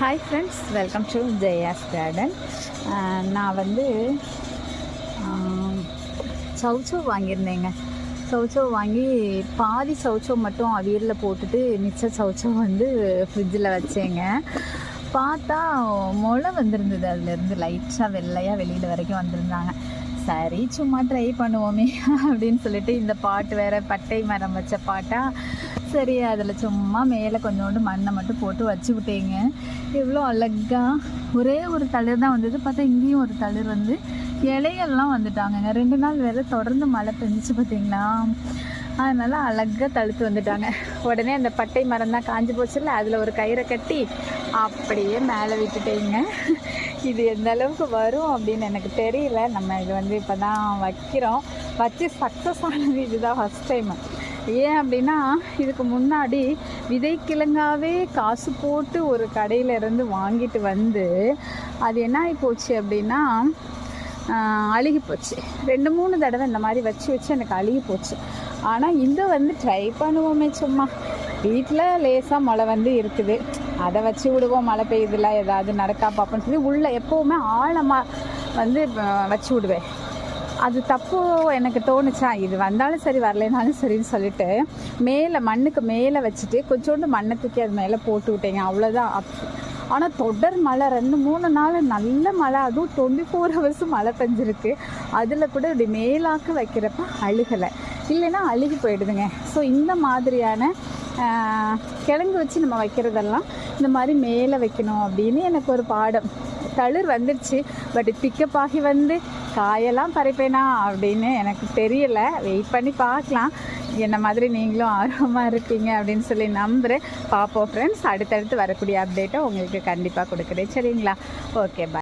Hi friends welcome to Jaya's garden நான் வந்து சவுச்சோ வாங்கியிருந்தேங்க. சவுச்சோ வாங்கி பாதி சவுச்சோ மட்டும் அவியலில் போட்டுட்டு மிச்ச சவுச்சோ வந்து ஃப்ரிட்ஜில் வச்சேங்க. பார்த்தா முளை வந்திருந்தது அதுலேருந்து லைட்டாக வெள்ளையாக வெளியில் வரைக்கும் வந்திருந்தாங்க. சரி சும்மா ட்ரை பண்ணுவோமே அப்படின்னு சொல்லிட்டு இந்த பாட்டு வேறு பட்டை மரம் வச்ச பாட்டாக சரி அதில் சும்மா மேலே கொஞ்சோண்டு மண்ணை மட்டும் போட்டு வச்சு விட்டேங்க எவ்வளோ அழகாக ஒரே ஒரு தளிர் தான் வந்தது. பார்த்தா இங்கேயும் ஒரு தளிர் வந்து. இலையெல்லாம் வந்துட்டாங்கங்க. ரெண்டு நாள் வேறு தொடர்ந்து மழை பெஞ்சிச்சு பார்த்தீங்களா? அதனால் அழகாக தழுத்து வந்துட்டாங்க. உடனே அந்த பட்டை மரம் தான் காஞ்சி போச்சுல்ல அதில் ஒரு கயிறை கட்டி அப்படியே மேலே விட்டுட்டேங்க. இது எந்த அளவுக்கு வரும் அப்படின்னு எனக்கு தெரியல. நம்ம இது வந்து இப்போ தான் வைக்கிறோம். வச்சு சக்ஸஸ் ஆனது இதுதான் ஃபஸ்ட் டைம் ஏன் அப்படின்னா இதுக்கு முன்னாடி விதைக்கிழங்காவே காசு போட்டு ஒரு கடையில இருந்து வாங்கிட்டு வந்து அது என்ன ஆகி போச்சு அப்படின்னா அழுகி போச்சு. ரெண்டு மூணு தடவை இந்த மாதிரி வச்சு வச்சு எனக்கு அழுகி போச்சு. ஆனால் இந்த வந்து ட்ரை பண்ணுவோமே சும்மா. வீட்டில் லேசாக மழை வந்து இருக்குது. அதை வச்சு விடுவோம் மழை பெய்யுதுல ஏதாவது நடக்கா பார்ப்போம்னு சொல்லி உள்ளே எப்போவுமே ஆழமாக வந்து வச்சு விடுவேன். அது தப்பு எனக்கு தோணுச்சா? இது வந்தாலும் சரி வரலைனாலும் சரின்னு சொல்லிட்டு மேலே மண்ணுக்கு மேலே வச்சுட்டு கொஞ்சோண்டு மண்ணை தூக்கி அது மேலே போட்டு விட்டேங்க. அவ்வளோதான் அப் ஆனால் தொடர் மழை ரெண்டு மூணு நாள் நல்ல மழை. அதுவும் டுவெண்ட்டி ஃபோர் ஹவர்ஸ் மழை பெஞ்சிருக்கு. அதில் கூட இப்படி மேலாக்க வைக்கிறப்ப அழுகலை. இல்லைன்னா அழுகி போயிடுதுங்க. ஸோ இந்த மாதிரியான கிழங்கு வச்சு நம்ம வைக்கிறதெல்லாம் இந்த மாதிரி மேலே வைக்கணும் அப்படின்னு எனக்கு ஒரு பாடம். தளிர் வந்துடுச்சு பட் பிக்கப் ஆகி வந்து காயெல்லாம் பறிப்பேனா அப்படின்னு எனக்கு தெரியல. வெயிட் பண்ணி பார்க்கலாம். என்ன மாதிரி நீங்களும் ஆர்வமாக இருப்பீங்க அப்படின்னு சொல்லி நம்புகிறேன் பார்ப்போம் ஃப்ரெண்ட்ஸ் அடுத்தடுத்து வரக்கூடிய அப்டேட்டை உங்களுக்கு கண்டிப்பாக கொடுக்குறேன். சரிங்களா? Okay bye